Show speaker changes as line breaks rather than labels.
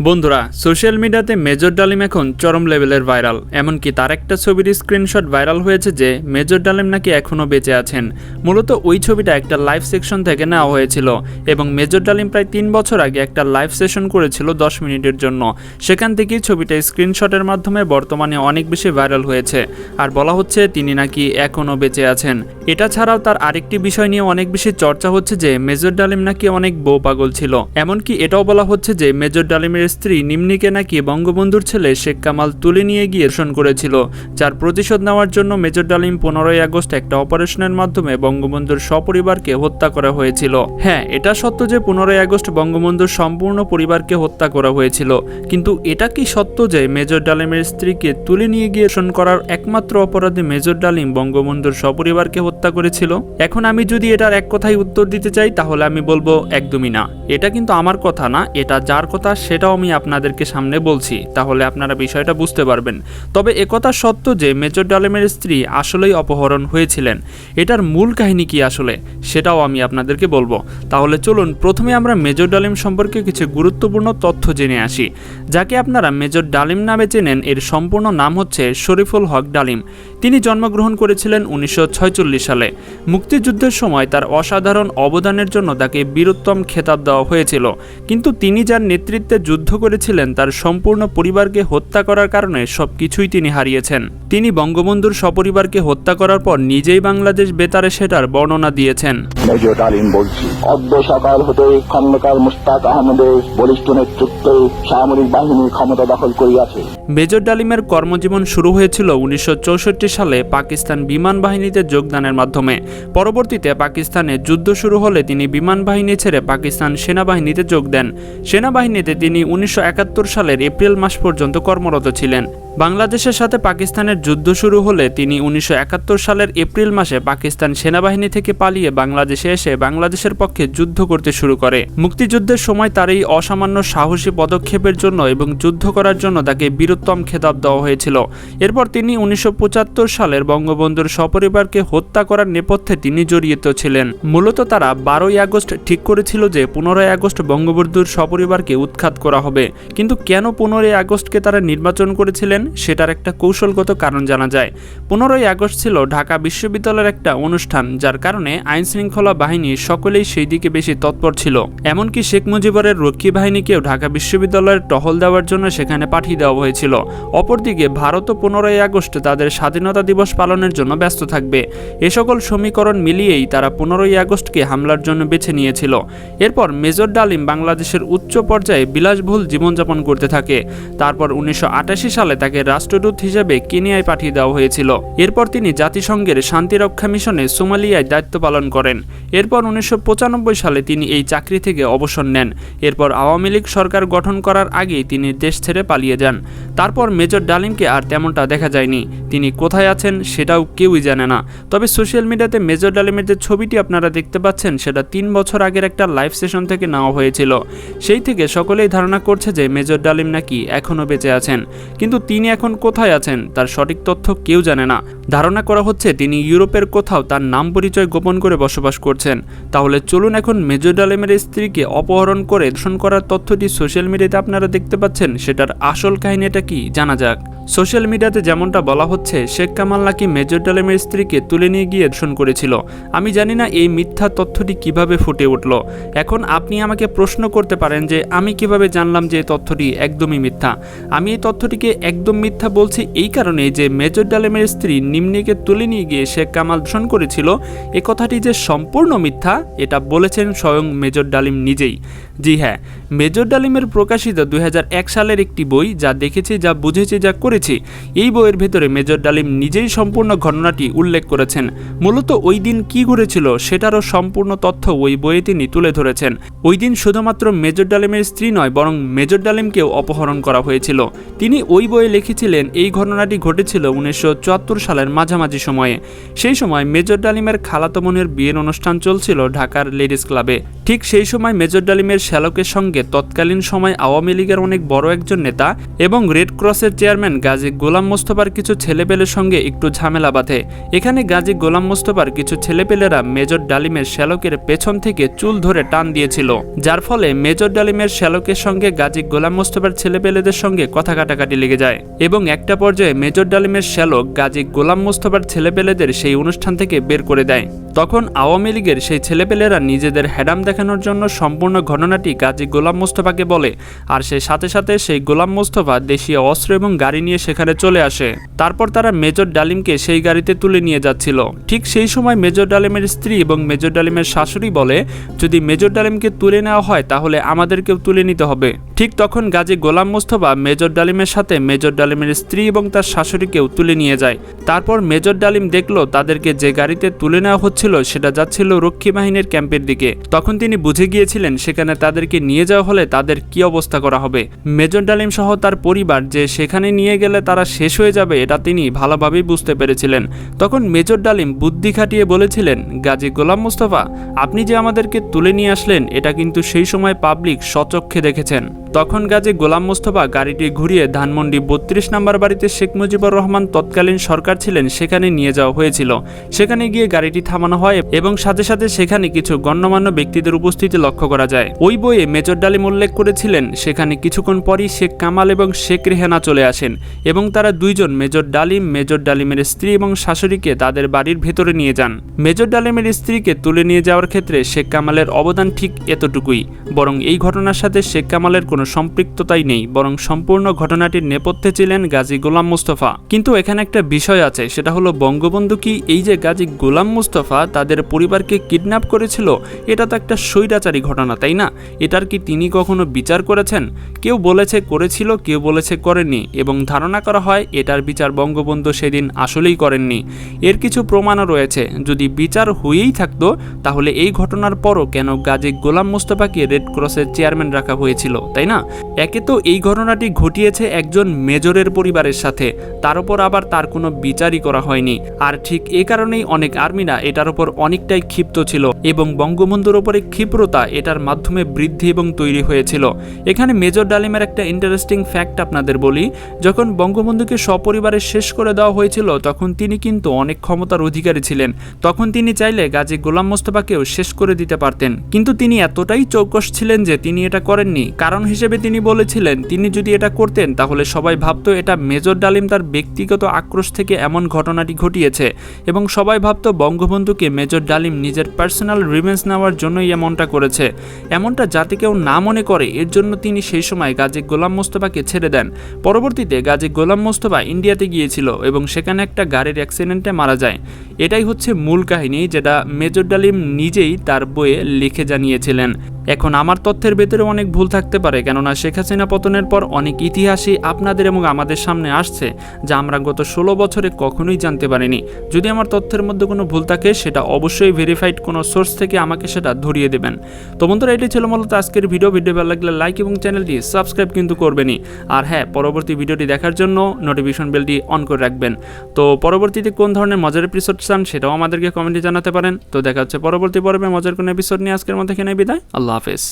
বন্ধুরা সোশ্যাল মিডিয়াতে মেজর ডালিম এখন চরম লেভেলের ভাইরাল এমনকি তার একটা ছবির স্ক্রিনশট ভাইরাল হয়েছে যে মেজর ডালিম নাকি এখনও বেঁচে আছেন। মূলত ওই ছবিটা একটা লাইভ সেকশন থেকে নেওয়া হয়েছিল এবং মেজর ডালিম প্রায় তিন বছর আগে একটা লাইভ সেশন করেছিল দশ মিনিটের জন্য। সেখান থেকেই ছবিটা স্ক্রিনশটের মাধ্যমে বর্তমানে অনেক বেশি ভাইরাল হয়েছে। আর বলা হচ্ছে তিনি নাকি এখনও বেঁচে আছেন। এটা ছাড়াও তার আরেকটি বিষয় নিয়ে অনেক বেশি চর্চা হচ্ছে যে মেজর ডালিম নাকি অনেক বউ পাগল ছিল। এমনকি এটাও বলা হচ্ছে যে মেজর ডালিমের স্ত্রী নিম্নিকে নাকি বঙ্গবন্ধুর ছেলে শেখ কামাল তুলে নিয়ে গিয়ে শোষণ করেছিল, যার প্রতিশোধ নেওয়ার জন্য মেজর ডালিম পনেরোই আগস্ট একটা অপারেশনের মাধ্যমে বঙ্গবন্ধুর সপরিবারকে হত্যা করা হয়েছিল। হ্যাঁ এটা সত্য যে পনেরোই আগস্ট বঙ্গবন্ধুর সম্পূর্ণ পরিবারকে হত্যা করা হয়েছিল, কিন্তু এটা কি সত্য যে মেজর ডালিমের স্ত্রীকে তুলে নিয়ে গিয়ে শোষণ করার একমাত্র অপরাধী মেজর ডালিম বঙ্গবন্ধুর সপরিবারকে হত্যা করেছিল? এখন আমি যদি এটার এক কথায় উত্তর দিতে চাই, তাহলে আমি বলব, একদমই না। এটা কিন্তু আমার কথা না, এটা যার কথা সেটাও আমি আপনাদেরকে সামনে বলছি, তাহলে আপনারা বিষয়টা বুঝতে পারবেন। তবে একথা সত্য যে মেজর ডালিমের স্ত্রী আসলেই অপহরণ হয়েছিলেন। এটার মূল কাহিনী কি আসলে, সেটাও আমি আপনাদেরকে বলব। তাহলে চলুন, প্রথমে আমরা মেজর ডালিম সম্পর্কে কিছু গুরুত্বপূর্ণ তথ্য জেনে আসি, যাকে আপনারা মেজর ডালিম নামে চেনেন। এর সম্পূর্ণ নাম হচ্ছে শরীফুল হক ডালিম। তিনি জন্মগ্রহণ করেছিলেন উনিশশো সালে। মুক্তিযুদ্ধের সময় তার অসাধারণ অবদানের জন্য তাকে বীরোত্তম খেতাব দেওয়া হয়েছিল। কিন্তু তিনি যার নেতৃত্বে যুদ্ধ করেছিলেন তার সম্পূর্ণ পরিবারকে হত্যা করার কারণে সবকিছুই তিনি হারিয়েছেন। তিনি বঙ্গবন্ধুর সপরিবারকে হত্যা করার পর নিজেই বাংলাদেশ বেতারে সেটার বর্ণনা দিয়েছেন।
মেজর বলছি অদ্য সকাল হতে খন্দকার মুস্তাক আহমদের বলিষ্ঠ নেতৃত্বে সামরিক বাহিনী ক্ষমতা দখল করিয়াছে।
মেজর ডালিমের কর্মজীবন শুরু হয়েছিল উনিশশো চৌষট্টি সালে পাকিস্তান বিমান বাহিনীতে যোগদানের মাধ্যমে। পরবর্তীতে পাকিস্তানে যুদ্ধ শুরু হলে তিনি বিমান বাহিনী ছেড়ে পাকিস্তান সেনাবাহিনীতে যোগ দেন। সেনাবাহিনীতে তিনি উনিশশো একাত্তর সালের এপ্রিল মাস পর্যন্ত কর্মরত ছিলেন। বাংলাদেশের সাথে পাকিস্তানের যুদ্ধ শুরু হলে তিনি উনিশশো একাত্তর সালের এপ্রিল মাসে পাকিস্তান সেনাবাহিনী থেকে পালিয়ে বাংলাদেশে এসে বাংলাদেশের পক্ষে যুদ্ধ করতে শুরু করে। মুক্তিযুদ্ধের সময় তার এই অসামান্য সাহসী পদক্ষেপের জন্য এবং যুদ্ধ করার জন্য তাকে বীরোত্তম খেতাব দেওয়া হয়েছিল। এরপর তিনি উনিশশো পঁচাত্তর সালের বঙ্গবন্ধুর সপরিবারকে হত্যা করার নেপথ্যে তিনি জড়িত ছিলেন। মূলত তারা বারোই আগস্ট ঠিক করেছিল যে পনেরোই আগস্ট বঙ্গবন্ধুর সপরিবারকে উৎখাত করা হবে। কিন্তু কেন পনেরোই আগস্টকে তারা নির্বাচন করেছিলেন? সেটার একটা কৌশলগত কারণ জানা যায়। পনেরোই আগস্ট ছিল ঢাকা বিশ্ববিদ্যালয়ের একটা অনুষ্ঠান, যার কারণে আইন শৃঙ্খলা বাহিনী সকলেই সেই দিকে বেশি তৎপর ছিল। এমনকি শেখ মুজিবরের রক্ষী বাহিনীকেও ঢাকা বিশ্ববিদ্যালয়ের টহল দেওয়ার জন্য সেখানে পাঠিয়ে দেওয়া হয়েছিল। অপরদিকে ভারতও পনেরোই আগস্ট তাদের স্বাধীনতা দিবস পালনের জন্য ব্যস্ত থাকবে। এ সকল সমীকরণ মিলিয়েই তারা পনেরোই আগস্টকে হামলার জন্য বেছে নিয়েছিল। এরপর মেজর ডালিম বাংলাদেশের উচ্চ পর্যায়ে বিলাসবহুল জীবনযাপন করতে থাকে। তারপর উনিশশো আটাশি সালে তাকে রাষ্ট্রদূত হিসেবে কেনিয়ায় পাঠিয়ে দেওয়া হয়েছিল। এরপর তিনি জাতিসংঘের শান্তিরক্ষা মিশনে সোমালিয়ায় দায়িত্ব পালন করেন। এরপর উনিশশো পঁচানব্বই সালে তিনি এই চাকরি থেকে অবসর নেন। এরপর আওয়ামী লীগ সরকার গঠন করার আগেই তিনি দেশ ছেড়ে পালিয়ে যান। তারপর মেজর ডালিমকে আর তেমনটা দেখা যায়নি। তিনি কোথায় আছেন সেটাও কেউই জানে না। তবে সোশ্যাল মিডিয়াতে মেজর ডালিমের যে ছবিটি আপনারা দেখতে পাচ্ছেন, সেটা তিন বছর আগের একটা লাইভ সেশন থেকে নেওয়া হয়েছিল। সেই থেকে সকলেই ধারণা করছে যে মেজর ডালিম নাকি এখনও বেঁচে আছেন। কিন্তু তিনি এখন কোথায় আছেন, তার সঠিক তথ্য কেউ জানে না। ধারণা করা হচ্ছে তিনি ইউরোপের কোথাও তার নাম পরিচয় গোপন করে বসবাস করছেন। তাহলে চলুন এখন মেজর ডালেমের স্ত্রীকে অপহরণ করে ধর্ষণ করার তথ্যটি সোশ্যাল মিডিয়াতে আপনারা দেখতে পাচ্ছেন, সেটার আসল কাহিনীটা কি জানা যাক। সোশ্যাল মিডিয়াতে যেমনটা বলা হচ্ছে, শেখ কামাল নাকি মেজর ডালেমের স্ত্রীকে তুলে নিয়ে গিয়ে ধর্ষণ করেছিল। আমি জানি না এই মিথ্যা তথ্যটি কীভাবে ফুটে উঠল। এখন আপনি আমাকে প্রশ্ন করতে পারেন যে, আমি কীভাবে জানলাম যে তথ্যটি একদমই মিথ্যা? আমি এই তথ্যটিকে একদম মিথ্যা বলছি এই কারণে যে, মেজর ডালেমের স্ত্রী নিম্নিকে তুলে নিয়ে গিয়ে শেখ কামাল ধর্ষণ করেছিল, এ কথাটি যে সম্পূর্ণ মিথ্যা, এটা বলেছেন স্বয়ং মেজর ডালিম নিজেই। জি হ্যাঁ মেজর ডালিমের প্রকাশিত দুই হাজার এক সালের একটি বই যা দেখেছি, যা বুঝেছি, যা করেছি, এই বইয়ের ভেতরে মেজর ডালিম নিজেই সম্পূর্ণ ঘটনাটি উল্লেখ করেছেন। মূলত ওই দিন কি ঘটেছিল সেটারও সম্পূর্ণ তথ্য ওই বইয়ে তিনি তুলে ধরেছেন। ওই দিন শুধুমাত্র মেজর ডালিমের স্ত্রী নয়, বরং মেজর ডালিমকেও অপহরণ করা হয়েছিল। তিনি ওই বইয়ে লিখেছিলেন, এই ঘটনাটি ঘটেছিল উনিশশো চুয়াত্তর সালের মাঝামাঝি সময়ে। সেই সময় মেজর ডালিমের খালাতো বোনের বিয়ের অনুষ্ঠান চলছিল ঢাকার লেডিস ক্লাবে। ঠিক সেই সময় মেজর ডালিমের শ্যালকের সঙ্গে তৎকালীন সময় আওয়ামী লীগের অনেক বড় একজন নেতা এবং রেড ক্রসের চেয়ারম্যান গাজী গোলাম মোস্তফার কিছু ছেলেপেলের সঙ্গে একটু ঝামেলা বাঁধে। এখানে গাজী গোলাম মোস্তফার কিছু ছেলেপেলেরা মেজর ডালিমের শ্যালকের পেছন থেকে চুল ধরে টান দিয়েছিল, যার ফলে মেজর ডালিমের শ্যালকের সঙ্গে গাজী গোলাম মোস্তফার ছেলেপেলেদের সঙ্গে কথা কাটাকাটি লেগে যায় এবং একটা পর্যায়ে মেজর ডালিমের শ্যালক গাজী গোলাম মোস্তফার ছেলেপেলেদের সেই অনুষ্ঠান থেকে বের করে দেয়। তখন আওয়ামী লীগের সেই ছেলেপেলেরা নিজেদের হ্যাডাম দেখানোর জন্য সম্পূর্ণ ঘটনাটি গাজী গোলাম মোস্তফাকে বলে, আর সেই সাথে সাথে সেই গোলাম মোস্তফা দেশীয় অস্ত্র এবং গাড়ি নিয়ে সেখানে চলে আসে। তারপর তারা মেজর ডালিমকে সেই গাড়িতে তুলে নিয়ে যাচ্ছিল। ঠিক সেই সময় মেজর ডালিমের স্ত্রী এবং মেজর ডালিমের শাশুড়ি বলে, যদি মেজর ডালিমকে তুলে নেওয়া হয়, তাহলে আমাদেরকেও তুলে নিতে হবে। ঠিক তখন গাজী গোলাম মোস্তফা মেজর ডালিমের সাথে মেজর ডালিমের স্ত্রী এবং তার শাশুড়িকেও তুলে নিয়ে যায়। তারপর মেজর ডালিম দেখল, তাদেরকে যে গাড়িতে তুলে নেওয়া হচ্ছিল, সেটা যাচ্ছিল রক্ষী বাহিনীর ক্যাম্পের দিকে। তখন তিনি বুঝে গিয়েছিলেন, সেখানে তাদেরকে নিয়ে যাওয়া হলে তাদের কি অবস্থা করা হবে? মেজর ডালিম সহ তার পরিবার যে সেখানে নিয়ে গেলে তারা শেষ হয়ে যাবে, এটা তিনি ভালোভাবেই বুঝতে পেরেছিলেন। তখন মেজর ডালিম বুদ্ধি খাটিয়ে বলেছিলেন, গাজী গোলাম মুস্তফা, আপনি যে আমাদেরকে তুলে নিয়ে আসলেন, এটা কিন্তু সেই সময় পাবলিক সচক্ষে দেখেছেন। তখন গাজী গোলাম মোস্তফা গাড়িটি ঘুরিয়ে ধানমন্ডি বত্রিশ নম্বর বাড়িতে শেখ মুজিবুর রহমান তৎকালীন সরকার ছিলেন, সেখানে নিয়ে যাওয়া হয়েছিল। সেখানে গিয়ে গাড়িটি থামানো হয় এবং সাথে সাথে সেখানে কিছু গণ্যমান্য ব্যক্তিদের উপস্থিতি লক্ষ্য করা যায়। ওই বইয়ে মেজর ডালিম উল্লেখ করেছিলেন, সেখানে কিছুক্ষণ পরই শেখ কামাল এবং শেখ রেহানা চলে আসেন এবং তারা দুইজন মেজর ডালিম, মেজর ডালিমের স্ত্রী এবং শাশুড়িকে তাদের বাড়ির ভেতরে নিয়ে যান। মেজর ডালিমের স্ত্রীকে তুলে নিয়ে যাওয়ার ক্ষেত্রে শেখ কামালের অবদান ঠিক এতটুকুই, বরং এই ঘটনার সাথে শেখ কামালের কোনো সম্পৃক্ততাই নেই, বরং সম্পূর্ণ ঘটনাটির নেপথ্যে ছিলেন গাজী গোলাম মুস্তফা। কিন্তু এখানে একটা বিষয় আছে, সেটা হলো বঙ্গবন্ধু কি এই যে গাজী গোলাম মুস্তফা তাদের পরিবারকে কিডন্যাপ করেছিল, এটা তো একটা স্বৈরাচারী ঘটনা, তাই না? এটার কি তিনি কখনো বিচার করেছেন? কেউ বলেছে করেছিল, কেউ বলেছে করেননি এবং ধারণা করা হয় এটার বিচার বঙ্গবন্ধু সেদিন আসলেই করেননি। এর কিছু প্রমাণও রয়েছে। যদি বিচার হয়েই থাকতো, তাহলে এই ঘটনার পরও কেন গাজী গোলাম মোস্তফাকে রেড ক্রসের চেয়ারম্যান রাখা হয়েছিল, তাই না? একে তো এই ঘটনাটি ঘটিয়েছে একজন মেজরের পরিবারের সাথে। তার উপর আবার তার কোনো বিচারই করা হয়নি। আর ঠিক এ কারণেই অনেক আর্মিরা এটার উপর অনেকটাই ক্ষিপ্ত ছিল এবং বঙ্গবন্ধুর ওপরে ক্ষিপ্রতা এটার মাধ্যমে বৃদ্ধি এবং তৈরি হয়েছিল। এখানে মেজর ডালিমের একটা ইন্টারেস্টিং ফ্যাক্ট আপনাদের বলি, যখন বঙ্গবন্ধুকে সপরিবারে শেষ করে দেওয়া হয়েছিল, তখন তিনি কিন্তু অনেক ক্ষমতার অধিকারী ছিলেন। তখন তিনি চাইলে গাজী গোলাম মোস্তফাকেও শেষ করে দিতে পারতেন। কিন্তু তিনি এতটাই চৌকস ছিলেন যে তিনি এটা করেননি। কারণ হিসেবে তিনি বলেছিলেন, তিনি যদি এটা করতেন, তাহলে সবাই ভাবতো এটা মেজর ডালিম তার ব্যক্তিগত আক্রোশ থেকে এমন ঘটনাটি ঘটিয়েছে। এবং সবাই ভাবতো বঙ্গবন্ধুকে মেজর ডালিম নিজের পার্সোনাল রিভেন্স নেওয়ার জন্যই এমনটা করেছে। এমনটা যাতে কেউ না মনে করে, এর জন্য তিনি সেই সময় গাজী গোলাম মোস্তফাকে ছেড়ে দেন। পরবর্তীতে গাজী গোলাম মোস্তফা ইন্ডিয়াতে গিয়েছিল এবং সেখানে একটা গাড়ির অ্যাক্সিডেন্টে মারা যায়। এটাই হচ্ছে মূল কাহিনী যেটা মেজর ডালিম নিজেই তার বইয়ে লিখে জানিয়েছিলেন। এখন আমার তথ্যের ভেতরে অনেক ভুল থাকতে পারে, কেননা শেখ হাসিনা পতনের পর অনেক ইতিহাসই আপনাদের এবং আমাদের সামনে আসছে, যা আমরা গত ষোলো বছরে কখনোই জানতে পারিনি। যদি আমার তথ্যের মধ্যে কোনো ভুল থাকে, সেটা অবশ্যই ভেরিফাইড কোনো সোর্স থেকে আমাকে সেটা ধরিয়ে দেবেন। তো বন্ধুরা, এটি ছিল মূলত আজকের ভিডিও ভিডিও ভালো লাগলে লাইক এবং চ্যানেলটি সাবস্ক্রাইব কিন্তু করবেনই। আর হ্যাঁ পরবর্তী ভিডিওটি দেখার জন্য নোটিফিকেশন বেলটি অন করে রাখবেন। তো পরবর্তীতে কোন ধরনের মজার এপিসোড চান, সেটাও আমাদেরকে কমেন্টে জানাতে পারেন। তো দেখা হচ্ছে পরবর্তী পর্বে মজার কোনো এপিসোড নিয়ে। আজকের মধ্যে এখানে বিদায়। আল্লাহ office.